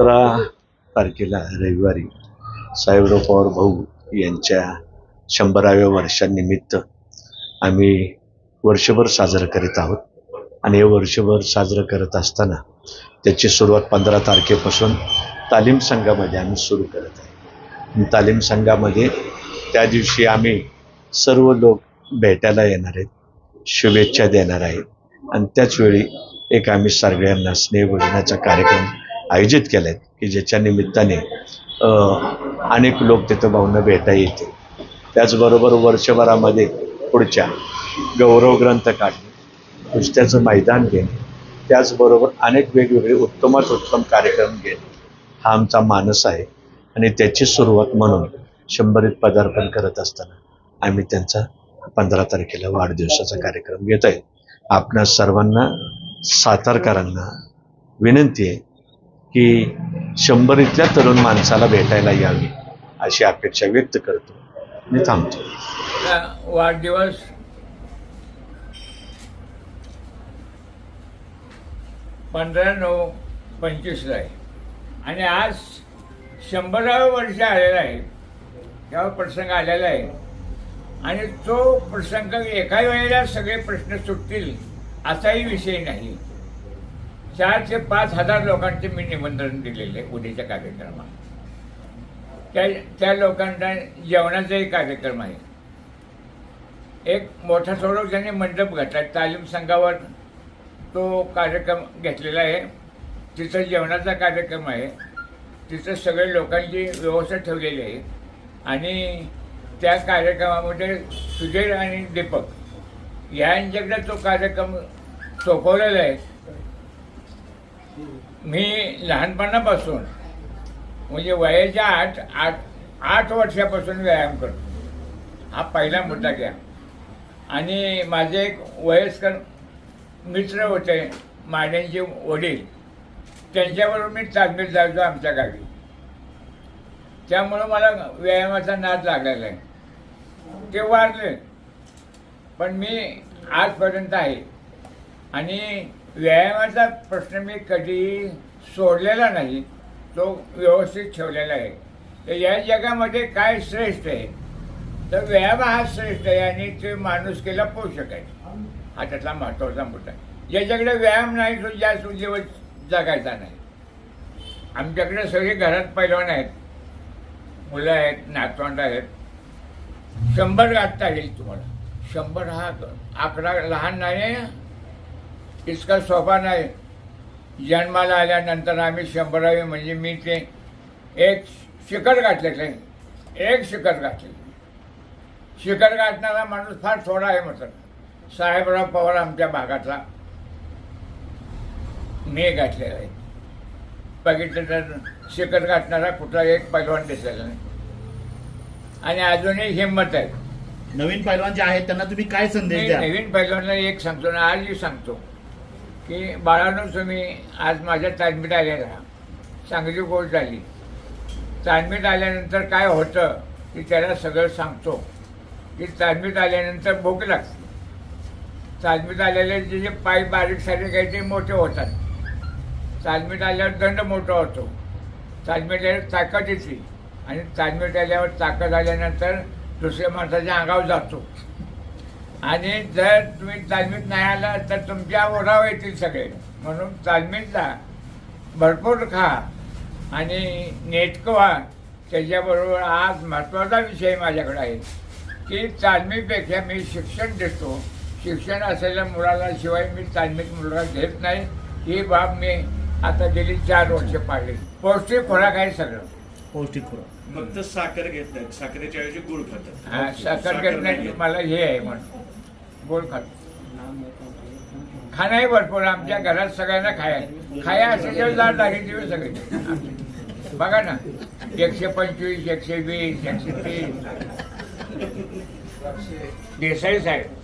सतरा तारखेला रविवारी साहेबराव पवार भाऊ यांच्या शंभराव्या वर्षानिमित्त आम्ही वर्षभर साजरं करीत आहोत. आणि हे वर्षभर साजरं करत असताना त्याची सुरुवात पंधरा तारखेपासून तालीम संघामध्ये आम्ही सुरू करत आहे. तालीम संघामध्ये त्या दिवशी आम्ही सर्व लोक भेटायला येणार आहेत शुभेच्छा देणार आहेत. आणि त्याचवेळी एक आम्ही सगळ्यांना स्नेहभोजनाचा कार्यक्रम आयोजित केल्या आहेत की ज्याच्या निमित्ताने अनेक लोक तिथं भाऊंना भेटा येतील. त्याचबरोबर वर्षभरामध्ये पुढच्या गौरव ग्रंथ काढणे कुस्त्याचं मैदान घेणे त्याचबरोबर अनेक वेगवेगळे उत्तमात उत्तम कार्यक्रम घेणे हा आमचा मानस आहे. आणि त्याची सुरुवात म्हणून शंभरीत पदार्पण करत असताना आम्ही त्यांचा पंधरा तारखेला वाढदिवसाचा कार्यक्रम घेत आहे आपणा सर्वांना सातारकरांना विनंती आहे की शंभरीतल्या तरुण माणसाला भेटायला यावी अशी अपेक्षा व्यक्त करतो. मी थांबतो. वाढदिवस पंधरा नऊ पंचवीसला आहे. आणि आज शंभरावं वर्ष आलेलं आहे. तेव्हा प्रसंग आलेला आहे. आणि तो प्रसंग एका वेळेला सगळे प्रश्न सुटतील असाही विषय नाही. चार ते पाच हजार लोकांचे मी निमंत्रण दिलेले आहे उद्याच्या कार्यक्रमात. त्या त्या लोकांना जेवणाचाही कार्यक्रम आहे. एक मोठा स्वरूप त्यांनी मंडप घातला तालीम संघावर तो कार्यक्रम घेतलेला आहे. तिथं जेवणाचा कार्यक्रम आहे. तिथं सगळे लोकांची व्यवस्था ठेवलेली आहे. आणि त्या कार्यक्रमामध्ये सुधीर आणि दीपक यांच्याकडे तो कार्यक्रम सोपवलेला आहे. मी लहानपणापासून म्हणजे वयाच्या आठ आठ आठ वर्षापासून व्यायाम करतो. हा पहिला मुद्दा घ्या. आणि माझे एक वयस्कर मित्र होते माड्यांचे वडील. त्यांच्याबरोबर मी तालमीत जायचो आमच्या गावी. त्यामुळं मला व्यायामाचा नाद लागलेला आहे. ते वाढले पण मी आजपर्यंत आहे. आणि व्यायामाचा प्रश्न मी कधी सोडलेला नाही तो व्यवस्थित ठेवलेला आहे. तर या जगामध्ये काय श्रेष्ठ आहे? तर व्यायाम हा श्रेष्ठ आहे आणि ते माणूस केला पोषक आहे. हा त्यातला महत्त्वाचा मुद्दा ज्याच्याकडे व्यायाम नाही तो जास्त दिवस जगायचा नाही. आमच्याकडे सगळे घरात पैलवान आहेत. मुलं आहेत नातवंड आहेत. शंभर गाठता येईल तुम्हाला. शंभर हा आकडा लहान नाही इतका सोपा नाही। जन्माला आल्यानंतर आम्ही शंभरावी म्हणजे मी ते एक शिखर गाठलेलं आहे एक शिखर गाठलेलं शिखर गाठणारा माणूस फार थोडा आहे म्हटलं. साहेबराव पवार आमच्या भागातला. मी गाठलेला आहे. बघितलं तर शिखर गाठणारा कुठला एक पैलवान दिसलेला नाही. आणि अजूनही हिंमत आहे. नवीन पैलवान जे आहेत त्यांना तुम्ही काय संदेश द्या? नवीन पैलवानला एक सांगतो ना आजही सांगतो. की बाळानो तुम्ही आज माझ्या तालमीत आलेला चांगली गोष्ट झाली. तालमीत आल्यानंतर काय होतं की त्याला सगळं सांगतो. की तालमीत आल्यानंतर भूक लागते. तालमीत आलेले जे जे पाय बारीक सारे काही ते मोठे होतात. तालमीत आल्यावर दंड मोठा होतो. तालमीत आल्यावर ताकद येते. आणि तालमीत आल्यावर ताकद आल्यानंतर दुसऱ्या माणसाच्या अंगावर जातो. आणि जर तुम्ही तालमीत नाही आला तर तुमच्या ओढाव येतील सगळे. म्हणून तालमीत जा भरपूर खा आणि नेटकं व्हा त्याच्याबरोबर आज महत्त्वाचा विषय माझ्याकडे आहे की तालमीपेक्षा मी शिक्षण देतो. शिक्षण असलेल्या मुलाला शिवाय मी तालमीत मुलगा घेत नाही. ही बाब मी आता गेली चार वर्ष पाळली. पौष्टिक खोराक आहे सगळं. पौष्टिक खुराक. फक्त साखर घेत नाहीत. साखरेच्या ऐवजी गुळ खातात. हा, साखर घेत नाही मला हे आहे म्हणून. गोड खातो. खाणंही भरपूर आमच्या घरात सगळ्यांना खाया खाया असे दिवस जात लागेल दिवस सगळे. बघा ना एकशे पंचवीस एकशे वीस एकशे तीस. देसाई साहेब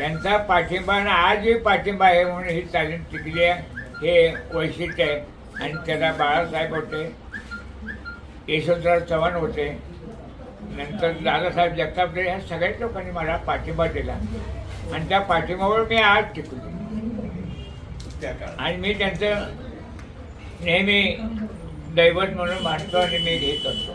यांचा पाठिंबा आणि आजही पाठिंबा आहे म्हणून ही तालीम टिकली आहे. हे वैशिष्ट्य आहे. आणि त्याला बाळासाहेब होते. यशवंतराव चव्हाण होते. नंतर दादासाहेब जगतापले ह्या सगळ्याच लोकांनी मला पाठिंबा दिला. आणि त्या पाठिंबावर मी आज टिकलो आणि मी त्यांचं नेहमी दैवत म्हणून मानतो आणि मी घेत असतो.